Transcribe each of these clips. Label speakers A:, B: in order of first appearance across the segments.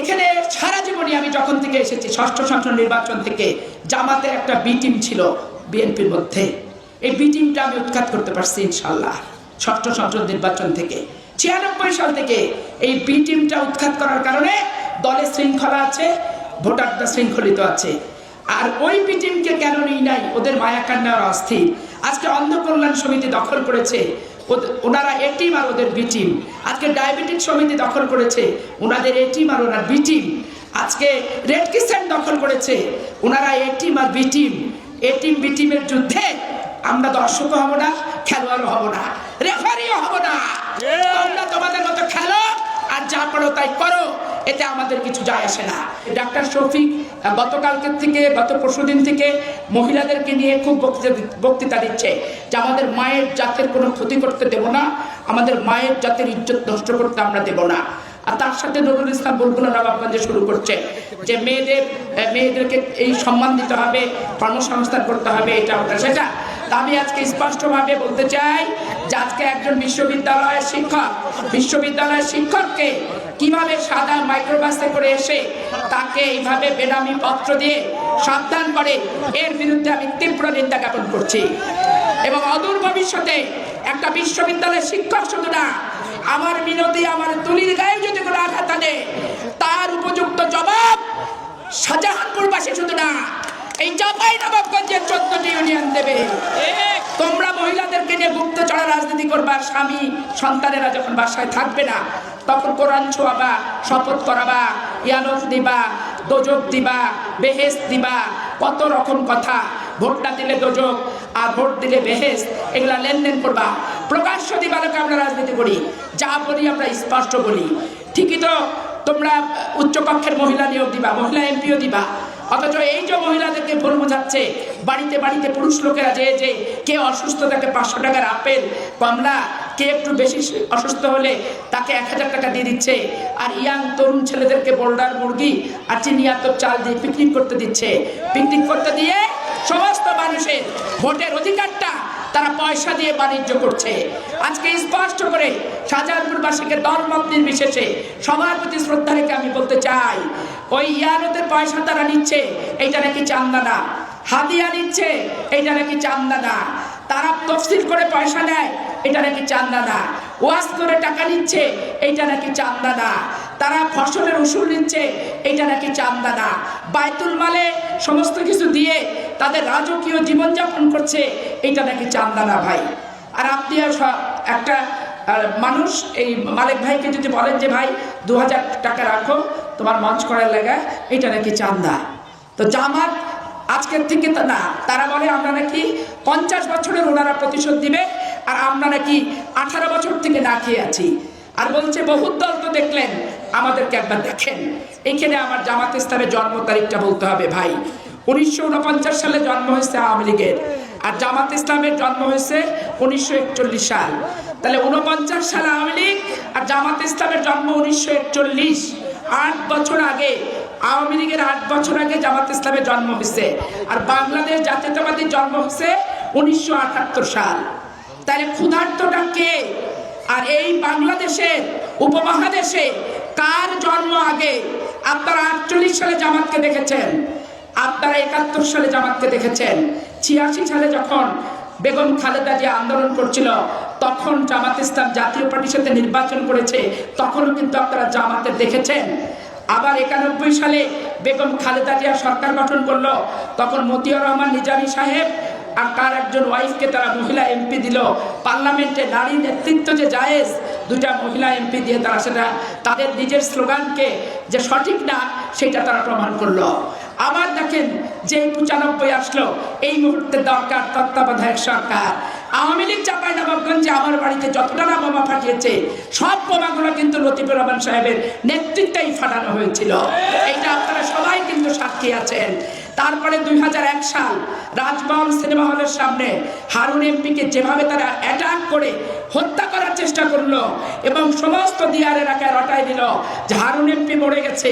A: এখানে সারা জীবনই আমি যখন থেকে এসেছি, ষষ্ঠ সংসদ নির্বাচন থেকে জামাতের একটা বি টিম ছিল বিএনপির মধ্যে। এই বি টিমটা আমি উৎখাত করতে পারছি ইনশাল্লাহ ষষ্ঠ সংসদ নির্বাচন থেকে। ছিয়ানব্বই সাল থেকে এই বি টিমটা উৎখাত করার কারণে দলে শৃঙ্খলা আছে ভোটারটা শৃঙ্খলিত আছে। আর ওই বি টিমকে কেন নিই নাই? ওদের মায়া কান্না আর অস্থির। আজকে অন্ধ কল্যাণ সমিতি দখল করেছে ওনারা এ টিম আর ওদের বি টিম আজকে ডায়াবেটিক সমিতি দখল করেছে ওনাদের এ টিম আর ওনার বি টিম আজকে রেড ক্রিসেন্ট দখল করেছে ওনারা A team R B team A team B টিমের যুদ্ধে আমরা দর্শক হব না খেলোয়াড়ও হব না রেফারিও হব না। তোমরা তোমাদের মতো খেলো আর যা করো তাই করো এতে আমাদের কিছু যায় আসে না। ডাক্তার শফিক গতকালকের থেকে, গত পরশুদিন থেকে মহিলাদেরকে নিয়ে খুব বক্তৃতা দিচ্ছে যে আমাদের মায়ের জাতের কোনো ক্ষতি করতে দেব না, আমাদের মায়ের জাতের ইজ্জত নষ্ট করতে আমরা দেব না। আর তার সাথে নজরুল ইসলাম বুলবুল নবাবগঞ্জে শুরু করছে যে মেয়েদের মেয়েদেরকে এই সম্মান দিতে হবে, কর্মসংস্থান করতে হবে, এটা সেটা। আমি আজকে স্পষ্টভাবে বলতে চাই যে আজকে একজন বিশ্ববিদ্যালয়ের শিক্ষক, বিশ্ববিদ্যালয়ের শিক্ষককে কীভাবে সাদা মাইক্রোবাসে করে এসে তাকে এইভাবে বেনামি পত্র দিয়ে সাবধান করে, এর বিরুদ্ধে আমি তীব্র নিন্দা জ্ঞাপন করছি। এবং অদূর ভবিষ্যতে একটা বিশ্ববিদ্যালয়ের শিক্ষক শুধু না, আমার মিনতি, আমার তুলির গায়ে যদি কোনো আঘাত আনে, তার উপযুক্ত জবাব শাহজাহানপুরবাসী শুধু না এই চাপাই নবাবগঞ্জের চোদ্দটি ইউনিয়ন দেবে। তোমরা মহিলাদেরকে নিয়ে গুপ্ত চড়া রাজনীতি করবা স্বামী সন্তানেরা যখন বাসায় থাকবে না, তখন কোরআন ছোয়াবা শপথ করাবা ইয়ানত দিবা, দোজক দিবা বেহেস দিবা, কত রকম কথা। ভোট না দিলে দোজক, আর ভোট দিলে বেহেস এগুলা লেনদেন করবা। প্রকাশ্য দিবালোকে আমরা রাজনীতি করি, যা বলি আমরা স্পষ্ট বলি। ঠিকই তো, তোমরা উচ্চকক্ষের মহিলা নিয়োগ দিবা, মহিলা এমপিও দিবা। অথচ এই যে মহিলাদেরকে ভুল বোঝাচ্ছে বাড়িতে বাড়িতে পুরুষ লোকেরা যে যে কে অসুস্থ, তাকে পাঁচশো টাকার আপেল, কমলা, কে একটু বেশি অসুস্থ হলে তাকে এক হাজার টাকা দিয়ে দিচ্ছে। আর ইয়াং তরুণ ছেলেদেরকে বোল্ডার মুরগি আর চিনিয়াতর চাল দিয়ে পিকনিক করতে দিচ্ছে। পিকনিক করতে দিয়ে সমস্ত মানুষের ভোটের অধিকারটা তারা পয়সা দিয়ে বাণিজ্য করছে। আজকে স্পষ্ট করে শাহজাহানপুরবাসীকে দলমত নির্বিশেষে সবার প্রতি শ্রদ্ধা রেখে আমি বলতে চাই ওই ইয়ানতের পয়সা তারা নিচ্ছে, এইটা নাকি চান্দা না হাদিয়া নিচ্ছে, এইটা নাকি চান্দা না তারা তফসিল করে পয়সা নেয়, এটা নাকি চান্দা না ওয়াজ করে টাকা নিচ্ছে, এইটা নাকি চান্দা না তারা ফসলের উসুল নিচ্ছে, এইটা নাকি চান্দা না বায়তুল মালে সমস্ত কিছু দিয়ে তাদের রাজকীয় জীবনযাপন করছে, এইটা নাকি চান্দা না ভাই। আর আপনি একটা মানুষ, এই মালিক ভাইকে যদি বলেন যে, ভাই দু হাজার টাকা রাখো তোমার মঞ্চ করার লাগা এটা নাকি চান্দা। তো জামাত আজকের থেকে না, তারা বলে আমরা নাকি পঞ্চাশ বছরের ওনারা প্রতিশোধ দিবে আর আমরা নাকি আঠারো বছর থেকে না খেয়ে আছি। আর বলছে, বহুত দল তো দেখলেন, আমাদেরকে একবার দেখেন। এখানে আমার জামাত ইসলামের জন্ম তারিখটা বলতে হবে, ভাই। উনিশশো উনপঞ্চাশ সালে জন্ম হয়েছে আওয়ামী লীগের, আর জামাত ইসলামের জন্ম হয়েছে উনিশশো একচল্লিশ সাল। তাহলে উনপঞ্চাশ সালে আওয়ামী লীগ আর জামাত ইসলামের জন্ম উনিশশো একচল্লিশ। আট বছর আগে, আওয়ামী লীগের আট বছর আগে জামাত ইসলামের জন্ম হয়েছে। আর বাংলাদেশ জাতীয়তাবাদীর জন্ম হয়েছে উনিশশো আটাত্তর সাল। তাহলে ক্ষুধার্তটা কে? আর এই বাংলাদেশের উপমহাদেশে কার জন্ম আগে আপনারা আটচল্লিশ সালে জামাতকে দেখেছেন? আপনারা একাত্তর সালে জামাতকে দেখেছেন? ছিয়াশি সালে যখন বেগম খালেদা যে আন্দোলন করছিল তখন জামাত ইসলাম জাতীয় পার্টির সাথে নির্বাচন করেছে, তখনও কিন্তু আপনারা জামাতে দেখেছেন। আবার একানব্বই সালে বেগম খালেদা জিয়া সরকার গঠন করল, তখন মতিউর রহমান, নিজামী সাহেব আর তার একজন ওয়াইফকে তারা মহিলা এমপি দিল। পার্লামেন্টে নারী নেতৃত্ব যে জায়েজ দুটা মহিলা এমপি দিয়ে তারা সেটা, তাদের নিজের স্লোগানকে যে সঠিক না, সেটা তারা প্রমাণ করল। আবার দেখেন যে পঁচানব্বই আসলো, এই মুহূর্তে দরকার তত্ত্বাবধায়ক সরকার। আওয়ামী লীগ চাপাই নবাবগঞ্জে আমার বাড়িতে যতটা না বোমা ফাটিয়েছে, সব বোমাগুলো কিন্তু লতিফুর রহমান সাহেবের নেতৃত্বেই ফাটানো হয়েছিল। এইটা আপনারা সবাই কিন্তু সাক্ষী আছেন। তারপরে দুই হাজার এক সাল রাজমহল সিনেমা হলের সামনে হারুন এমপিকে যেভাবে তারা অ্যাটাক করে হত্যা করার চেষ্টা করল এবং সমস্ত দিয়ার এলাকায় রটাই দিল যে হারুন এমপি মরে গেছে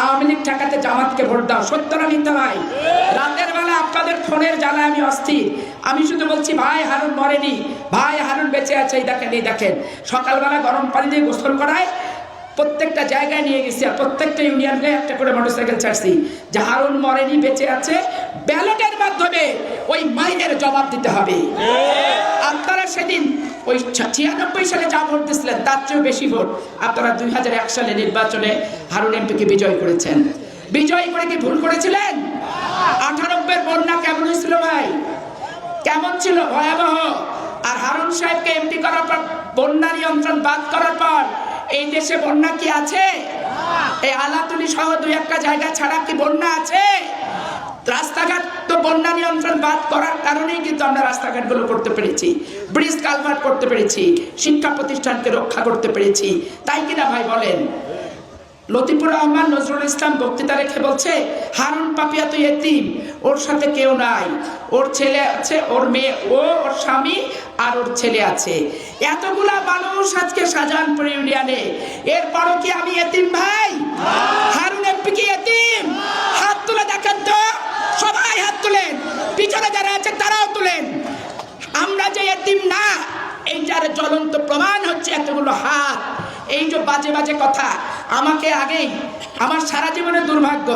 A: আওয়ামী লীগ ঠেকাতে জামাতকে ভোট দাও। সত্য না মিথ্যা ভাই রাতের বেলা আপনাদের ফোনের জ্বালায় আমি অস্থির। আমি শুধু বলছি, ভাই হারুন মরেনি। ভাই হারুন বেঁচে আছে, এই দেখেন এই দেখেন। সকালবেলা গরম পানি দিয়ে গোসল করায় প্রত্যেকটা জায়গায় নিয়ে গেছি আর প্রত্যেকটা ইউনিয়নে একটা করে মোটরসাইকেল ছাড়ছি। যে হারুন মরেনি বেঁচে আছে। ব্যালটের মাধ্যমে ওই মাইনের জবাব দিতে হবে। আপনারা সেদিন ওই ছিয়ানব্বই সালে যা ভোট দিয়েছিলেন তার চেয়েও বেশি ভোট আপনারা দুই হাজার এক সালে নির্বাচনে হারুন এমপিকে বিজয় করেছেন। বিজয় করে কি ভুল করেছিলেন? আঠানব্বই বন্যা কেমন হয়েছিল ভাই? কেমন ছিল? ভয়াবহ। আর হারুন সাহেবকে এমপি করার পর বন্যা নিয়ন্ত্রণ বাদ করার পর এই দেশে বন্যা কি আছে? এই আলাতুলি সহ দুই একটা জায়গা ছাড়া কি বন্যা আছে? রাস্তাঘাট তো বন্যা নিয়ন্ত্রণ বাদ করার কারণেই কিন্তু আমরা রাস্তাঘাটগুলো করতে পেরেছি। ব্রিজ কালভার্ট করতে পেরেছি। শিক্ষা প্রতিষ্ঠানকে রক্ষা করতে পেরেছি। তাই কিনা ভাই বলেন? লতিফুর রহমান নজরুল ইসলাম বক্তৃতা রেখে বলছে, হারুন পাপিয়া তো এতিম, ওর সাথে কেউ নাই। ওর ছেলে আছে, ওর মেয়ে, ও, ওর স্বামী আর ওর ছেলে আছে। এতগুলা মানুষ আজকে শাহজাহানপুর ইউনিয়নে। এরপরও কি আমি এতিম ভাই? হারুন এমপি কি এতিম? হাত তুলে দেখেন তো। সবাই হাত তুলেন। পিছনে যারা আছে তারাও তুলেন। আমরা যে এতিম না এইটার জ্বলন্ত প্রমাণ হচ্ছে এতগুলো হাত। এই যে বাজে বাজে কথা, আমাকে আগেই আমার সারা জীবনের দুর্ভাগ্য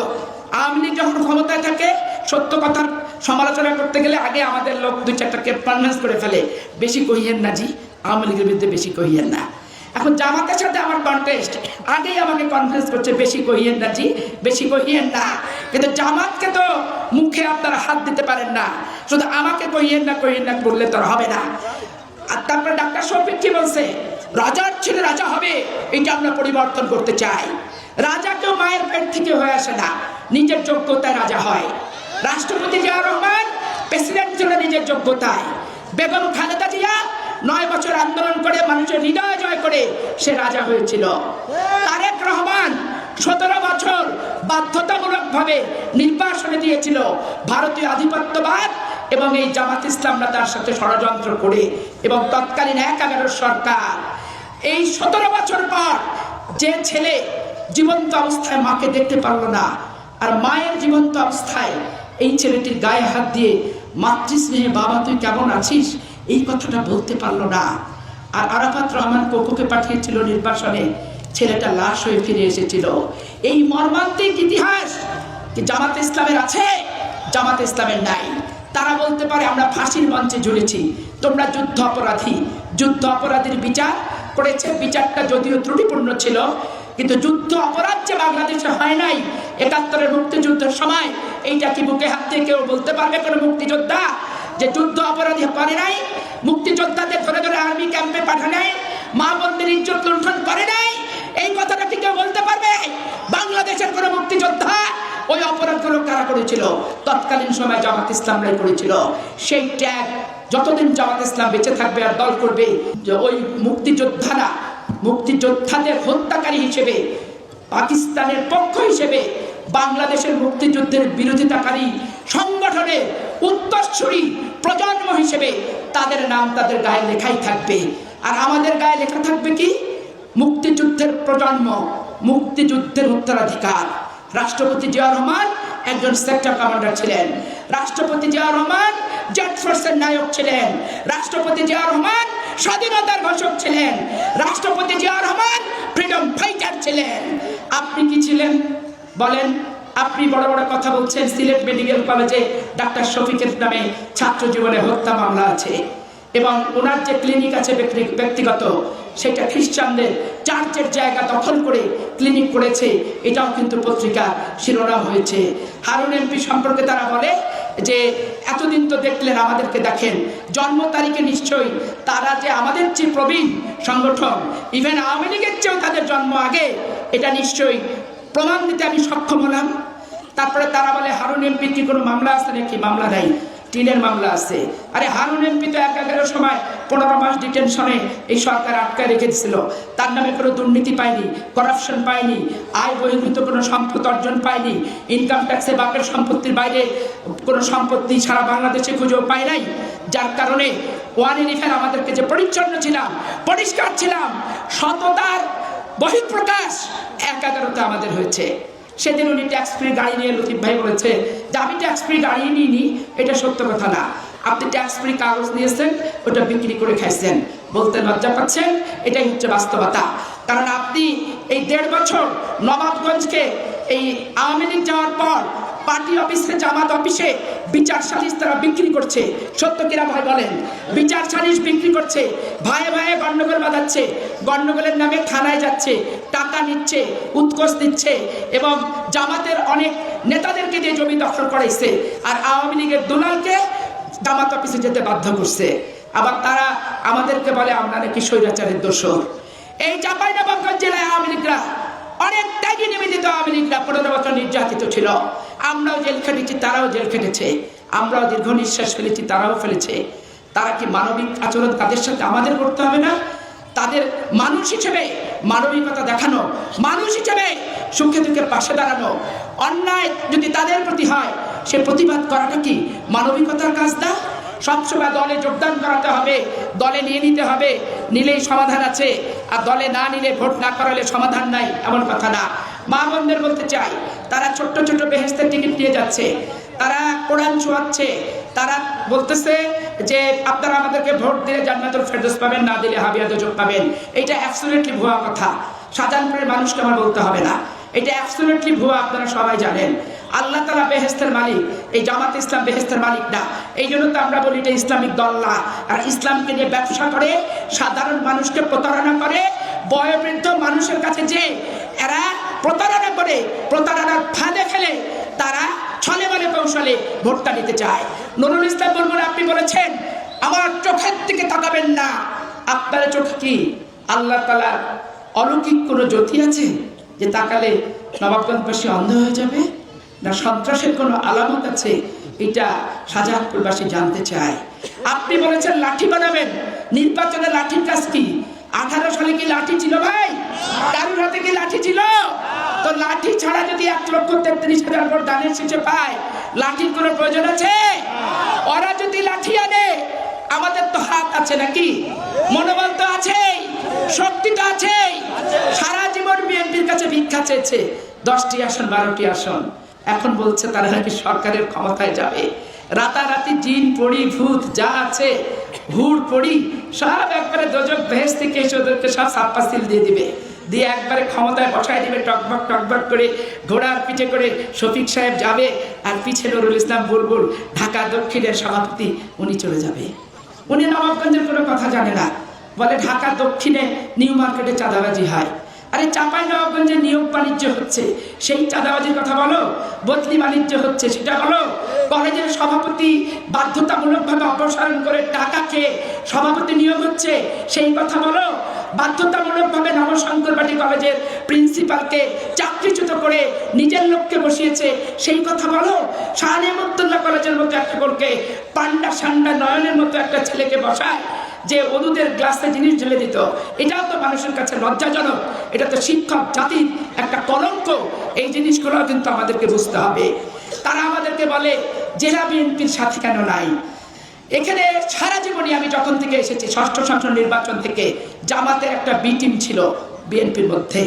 A: লীগ যখন ক্ষমতায় থাকে, সত্য কথার সমালোচনা করতে গেলে আগে আমাদের লোক দুই চারটাকে কনভিন্স করে ফেলে। বেশি কহিয়েন না জি, আওয়ামী লীগের বিরুদ্ধে বেশি কহিয়েন না। এখন জামাতের সাথে আমার কন্টেস্ট আগেই আমাকে কনফারেন্স করছে, বেশি কহিয়েন না জি, বেশি কহিয়েন না। কিন্তু জামাতকে তো মুখে আপনারা হাত দিতে পারেন না। শুধু আমাকে কহিয়েন না কহিয়েন না বললে তো হবে না। আর তারপরে ডাক্তার শফিক কি বলছে? রাজার ছেলে রাজা হবে, এটা আমরা পরিবর্তন করতে চাই। রাজা কেউ মায়ের পেট থেকে হয়ে আসে না, নিজের যোগ্যতায় রাজা হয়। রাষ্ট্রপতি জিয়া রহমান, প্রেসিডেন্ট ছিল নিজের যোগ্যতায়। বেগম খালেদা জিয়া নয় বছর আন্দোলন করে মানুষের হৃদয় জয় করে সে রাজা হয়েছিল। তারেক রহমান সতেরো বছর বাধ্যতামূলকভাবে নির্বাসনে দিয়েছিল। ভারতীয় আধিপত্যবাদ এবং এই জামাত ইসলামরা তার সাথে ষড়যন্ত্র করে এবং তৎকালীন এক এগারোর সরকার। এই সতেরো বছর পর যে ছেলে জীবন্ত অবস্থায় মাকে দেখতে পারল না, আর মায়ের জীবন্ত অবস্থায় এই ছেলেটির গায়ে হাত দিয়ে, মাতৃস্নেহে বাবা, তুই কেমন আছিস? এই কথাটা বলতে পারল না। আর আরাফাত রহমান কোকোকে পাঠিয়েছিল নির্বাসনে। ছেলেটা লাশ হয়ে ফিরে এসেছিল। এই মর্মান্তিক ইতিহাস জামাত ইসলামের আছে, জামাত ইসলামের নাই। তারা বলতে পারে, আমরা ফাঁসির মঞ্চে ঝুলেছি। তোমরা যুদ্ধ অপরাধী। যুদ্ধ অপরাধীর বিচার করেছে। বিচারটা যদিও ত্রুটিপূর্ণ ছিল, কিন্তু যুদ্ধ অপরাধ যে বাংলাদেশে হয় নাই, একাত্তরের মুক্তিযুদ্ধের সময়, এইটা কি বুকে হাত দিয়ে কেউ বলতে পারবে কোনো মুক্তিযোদ্ধা? যে যুদ্ধ অপরাধী করে নাই, মুক্তিযোদ্ধাদের ধরে ধরে আর্মি ক্যাম্পে পাঠা নাই, মা বোনদের ইজ্জত লুণ্ঠন করে নাই, এই কথাটা কি কেউ বলতে পারবে? বাংলাদেশের কোনো মুক্তিযোদ্ধা ওই অপরাধগুলো কারা করেছিল? তৎকালীন সময় জামাত ইসলামরাই করেছিল। সেই ট্যাগ যতদিন জামাত ইসলাম বেঁচে থাকবে আর দল করবে, যে ওই মুক্তিযোদ্ধারা, মুক্তিযোদ্ধাদের হত্যাকারী হিসেবে, পাকিস্তানের পক্ষ হিসেবে, বাংলাদেশের মুক্তিযুদ্ধের বিরোধিতাকারী সংগঠনের উত্তরসূরি প্রজন্ম হিসেবে তাদের নাম তাদের গায়ে লেখাই থাকবে। আর আমাদের গায়ে লেখা থাকবে কি? মুক্তিযুদ্ধের প্রজন্ম, মুক্তিযুদ্ধের উত্তরাধিকার। রাষ্ট্রপতি জিয়া রহমান একজন সেক্টর কমান্ডার ছিলেন। রাষ্ট্রপতি জিয়া রহমান জেট ফোর্সের নায়ক ছিলেন। রাষ্ট্রপতি জিয়া রহমান স্বাধীনতার ঘোষক ছিলেন। রাষ্ট্রপতি জিয়া রহমান ফ্রিডম ফাইটার ছিলেন। আপনি কি ছিলেন? বলেন, আপনি বড় বড় কথা বলছেন। সিলেট মেডিকেল কলেজে ডাক্তার শফিকের নামে ছাত্র জীবনে হত্যা মামলা আছে। এবং ওনার যে ক্লিনিক আছে ব্যক্তি- ব্যক্তিগত সেটা খ্রিস্টানদের চার্চের জায়গা দখল করে ক্লিনিক করেছে। এটাও কিন্তু পত্রিকা শিরোনাম হয়েছে। হারুন এমপি সম্পর্কে তারা বলে যে, এতদিন তো দেখলেন আমাদেরকে দেখেন। জন্ম তারিখে নিশ্চয়ই তারা যে আমাদের চেয়ে প্রবীণ সংগঠন, ইভেন আওয়ামী লীগের চেয়েও তাদের জন্ম আগে, এটা নিশ্চয়ই প্রমাণ দিতে আমি সক্ষম হলাম। তারপরে তারা বলে, হারুন এমপি কি কোনো মামলা আছে নাকি? মামলা নাই। টিনের মামলা আছে। আরে হারুন এমপি তো এক এগারো সময় পনেরো মাস ডিটেনশনে এই সরকার আটকায় রেখে দিছিল। তার নামে কোনো দুর্নীতি পায়নি করাপশন পায়নি, আয় বহির্ভূত কোনো সম্পদ অর্জন পায়নি ইনকাম ট্যাক্সে বাপের সম্পত্তির বাইরে কোনো সম্পত্তি সারা বাংলাদেশে খুঁজেও পায় নাই। যার কারণে ওয়ান ইলিফেন আমাদেরকে যে পরিচ্ছন্ন ছিলাম, পরিষ্কার ছিলাম, সততার বহিঃপ্রকাশ এক আমাদের হয়েছে। সেদিন উনি ট্যাক্স ফ্রি গাড়ি নিয়ে লতিফ ভাই বলেছে, যে আমি ট্যাক্স ফ্রি গাড়ি নিইনি, এটা সত্য কথা না। আপনি ট্যাক্স ফ্রি কাগজ নিয়েছেন, ওটা বিক্রি করে খাইছেন। বলতে লজ্জা পাচ্ছেন? এটাই হচ্ছে বাস্তবতা। কারণ আপনি এই দেড় বছর নবাবগঞ্জকে এই আওয়ামী লীগ যাওয়ার পর পার্টি অফিসে, জামাত অফিসে বিচার সালিশ তারা বিক্রি করছে। সত্য কিরা ভাই বলেন? বিচার সালিশ বিক্রি করছে ভাইয়ে ভাইয়ে গন্ডগোল বাঁধাচ্ছে। গন্ডগোলের নামে থানায় যাচ্ছে, টাকা নিচ্ছে উৎকোষ দিচ্ছে এবং জামাতের অনেক নেতাদেরকে দিয়ে জমি দখল করাইছে। আর আওয়ামী লীগের দুলালকে জামাত অফিসে যেতে বাধ্য করছে। আবার তারা আমাদেরকে বলে, আমরা নাকি স্বৈরাচারের দোষর। এই চাপাইনবাবগঞ্জ জেলায় আওয়ামী লীগরা অনেক ত্যাগী নিবেদিত আওয়ামী লীগরা পনেরো বছর নির্যাতিত ছিল। আমরাও জেল খেটেছি, তারাও জেল খেটেছে। আমরাও দীর্ঘ নিঃশ্বাস ফেলেছি, তারাও ফেলেছে। তারা কি মানবিক আচরণ তাদের সাথে আমাদের করতে হবে না? তাদের মানুষ হিসেবে মানবিকতা দেখানো, মানুষ হিসেবে সুখে দুঃখের পাশে দাঁড়ানো। অন্যায় যদি তাদের প্রতি হয়, সে প্রতিবাদ করাটা কি মানবিকতার কাজ না? সবসময় দলে যোগদান করাতে হবে, দলে নিয়ে নিতে হবে, নিলেই সমাধান আছে। আর দলে না নিলে ভোট না করালে সমাধান নাই, এমন কথা না। মা বোনদের বলতে চাই, তারা ছোট্ট ছোট্ট বেহেস্তের টিকিট নিয়ে যাচ্ছে, তারা কোরআন ছোঁয়াচ্ছে তারা বলতেছে যে আপনারা আমাদেরকে ভোট দিলে জান্নাতুল ফেরদৌস পাবেন, না দিলে হাবিয়া দোজক পাবেন। এটা অ্যাবসলিউটলি ভুয়া কথা। শাহজাহানপুরের মানুষকে আমার বলতে হবে না। এটা অ্যাবসলিউটলি ভুয়া, আপনারা সবাই জানেন। আল্লাহ তালা বেহেস্তের মালিক, এই জামাত ইসলাম বেহেস্তের মালিক না। এই জন্য তো আমরা বলি এটা ইসলামিক দল না। আর ইসলামকে নিয়ে ব্যবসা করে, সাধারণ মানুষকে প্রতারণা করে, বয়োবৃদ্ধ মানুষের কাছে যে এরা প্রতারণা করে, প্রতারণার ফাঁদে ফেলে, তারা ছলে বলে কৌশলে ভোটটা নিতে চায়। নুরুল ইসলাম বলবেন আপনি বলেছেন, আমার চোখের দিকে তাকাবেন না। আপনার চোখ কি আল্লাহ তালা অলৌকিক কোনো জ্যোতি আছে যে তাকালে নবাবগঞ্জবাসী অন্ধ হয়ে যাবে? না সন্ত্রাসের কোনো আলামত আছে? এটা শাহজাহানপুরবাসী জানতে চায়। আপনি বলেছেন লাঠি বানাবেন। নির্বাচনে লাঠির কাজ কি? আঠারো সালে কি লাঠি ছিল ভাই? কারুর হাতে কি লাঠি ছিল? তো লাঠি ছাড়া যদি এক লক্ষ তেত্রিশ হাজার ভোট দানের শেষে পায়, লাঠির কোনো প্রয়োজন আছে? ওরা যদি লাঠি আনে, আমাদের তো হাত আছে নাকি? মনোবল তো আছেই, শক্তি তো আছেই। সারা জীবন বিএনপির কাছে ভিক্ষা চেয়েছে, দশটি আসন, বারোটি আসন। এখন বলছে তারা নাকি সরকারের ক্ষমতায় যাবে। রাতারাতি জিন পড়ি ভূত, যা আছে, হুড় পড়ি সব একবারে দোজক ভেস থেকে এসে ওদেরকে সব সাপ্পাসিল দিয়ে দিবে। দিয়ে একবারে ক্ষমতায় বসায় দেবে টকবক টকবক করে ঘোড়ার পিঠে করে শফিক সাহেব যাবে আর পিছে নুরুল ইসলাম বুলবুল, ঢাকা দক্ষিণের সভাপতি, উনি চলে যাবে। উনি নবাবগঞ্জের কোনো কথা জানে না। বলে ঢাকা দক্ষিণে নিউ মার্কেটে চাঁদাবাজি হয়। আরে চাপাই নবাবগঞ্জে নিয়োগ বাণিজ্য হচ্ছে। সেই চাঁদাবাজির কথা বলো, বদলি বাণিজ্য হচ্ছে, সেটা বলো। কলেজের সভাপতি বাধ্যতামূলকভাবে অপসারণ করে টাকা খেয়ে সভাপতি নিয়োগ হচ্ছে, সেই কথা বলো। বাধ্যতামূলকভাবে নবশঙ্করবাটি কলেজের প্রিন্সিপালকে চাকরিচ্যুত করে নিজের লোককে বসিয়েছে, সেই কথা বলো। শাহনেমুদ্দুল্লাহ কলেজের মতো একটা করকে পান্ডা সান্ডা নয়নের মতো একটা ছেলেকে বসায় যে ওদের গ্লাসে জিনিস ঢেলে দিত, এটাও তো মানুষের কাছে লজ্জাজনক। এটা তো শিক্ষক জাতির একটা কলঙ্ক। এই জিনিসগুলো কিন্তু আমাদেরকে বুঝতে হবে। তারা আমাদেরকে বলে, জেলা বিএনপির সাথে কেন নাই? এখানে সারা জীবনই আমি যখন থেকে এসেছি, ষষ্ঠ সংসদ নির্বাচন থেকে জামাতের একটা বি টিম ছিল বিএনপির মধ্যে।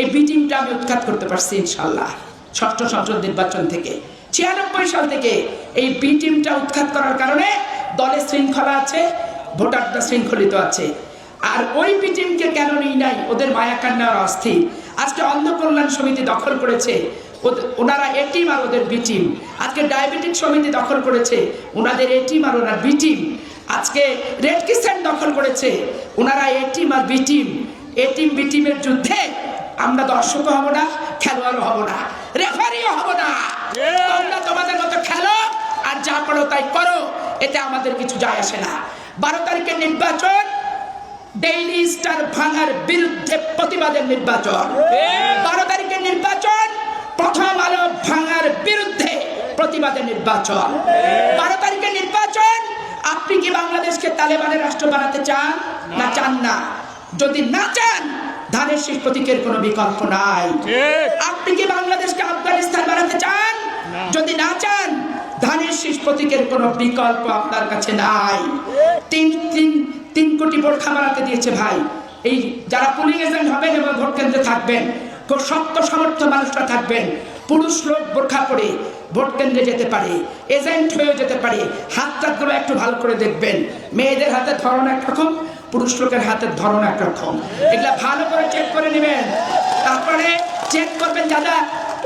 A: এই বি টিমটা আমি উৎখাত করতে পারছি ইনশাল্লাহ ষষ্ঠ সংসদ নির্বাচন থেকে। ছিয়ানব্বই সাল থেকে এই বি টিমটা উৎখাত করার কারণে দলের শৃঙ্খলা আছে ভোটারটা শৃঙ্খলিত আছে। আর ওই বি টিমকে কেন নিই নাই? ওদের মায়া কান্নার অস্থির। আজকে অন্ধ কল্যাণ সমিতি দখল করেছে। ওনারা এটিম আর ওদের বি টিম আজকে ডায়াবেটিক সমিতি দখল করেছে। ওনাদের এটিম আর ওনার বি টিম আজকে রেড কিসেন দখল করেছে। ওনারা A team R B team A team B টিমের যুদ্ধে আমরা দর্শকও হব না খেলোয়াড়ও হব না রেফারিও হব না। তোমরা তোমাদের মতো খেলো আর যা করো তাই করো। এতে আমাদের কিছু যায় আসে না। বারো তারিখের নির্বাচন ডেইলি স্টার ভাঙার বিরুদ্ধে প্রতিবাদের নির্বাচন। বারো তারিখের নির্বাচন প্রথম আলো ভাঙার বিরুদ্ধে প্রতিবাদের নির্বাচন। বারো তারিখের নির্বাচন আপনি কি বাংলাদেশকে তালেবানের রাষ্ট্র বানাতে চান? না। চান না। যদি না চান ধানের শীষ প্রতীকের কোনো বিকল্প নাই। আপনি কি বাংলাদেশকে আফগানিস্তান বানাতে চান? যদি না চান ধানের শীষ প্রতীকের কোনো বিকল্প আপনার কাছে নাই। তিন তিন তিন কোটি বোরখা বানাতে দিয়েছে ভাই। এই যারা পুলিং এজেন্ট হবেন এবং ভোট কেন্দ্রে থাকবেন, খুব শক্ত সামর্থ্য মানুষরা থাকবেন। পুরুষ লোক বোরখা পরে ভোট কেন্দ্রে যেতে পারে, এজেন্ট হয়েও যেতে পারে। হাত টাতগুলো একটু ভালো করে দেখবেন। মেয়েদের হাতে ধরন একরকম পুরুষ লোকের হাতের ধরন একরকম এগুলা ভালো করে চেক করে নেবেন। তারপরে চেক করবেন যারা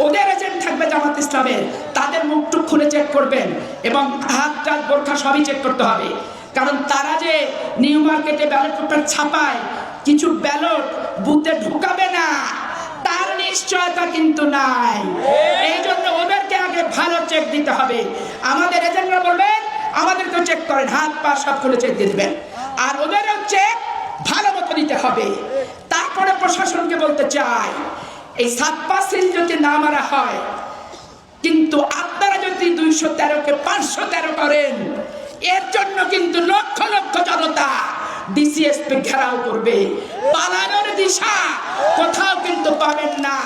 A: ওদের এজেন্ট থাকবে জামাত ইসলামের। তাদের মুখ টুক খুলে চেক করবেন এবং হাত টাত বোরখা সবই চেক করতে হবে। কারণ তারা যে নিউ মার্কেটে ব্যালট পেপার ছাপায়, কিছু ব্যালট বুথে ঢুকাবে না, তার নিশ্চয়তা কিন্তু নাই। এই জন্য ওদেরকে আগে ভালো চেক দিতে হবে। আমাদের এজেন্টরা বলবেন, আমাদেরকেও চেক করেন, হাত পা সব খুলে চেক দিয়ে দিবেন। আর ওদেরও চেক ভালো মতো দিতে হবে। তারপরে প্রশাসনকে বলতে চাই এই সাত পার্সেন্ট যদি না মারা হয়, কিন্তু আপনারা যদি দুইশো তেরোকে পাঁচশো তেরো করেন, এর জন্য কিন্তু লক্ষ লক্ষ জনতা ডিসিএসপি ঘেরাও করবে। পালানোর দিশা কোথাও কিন্তু পাবেন না।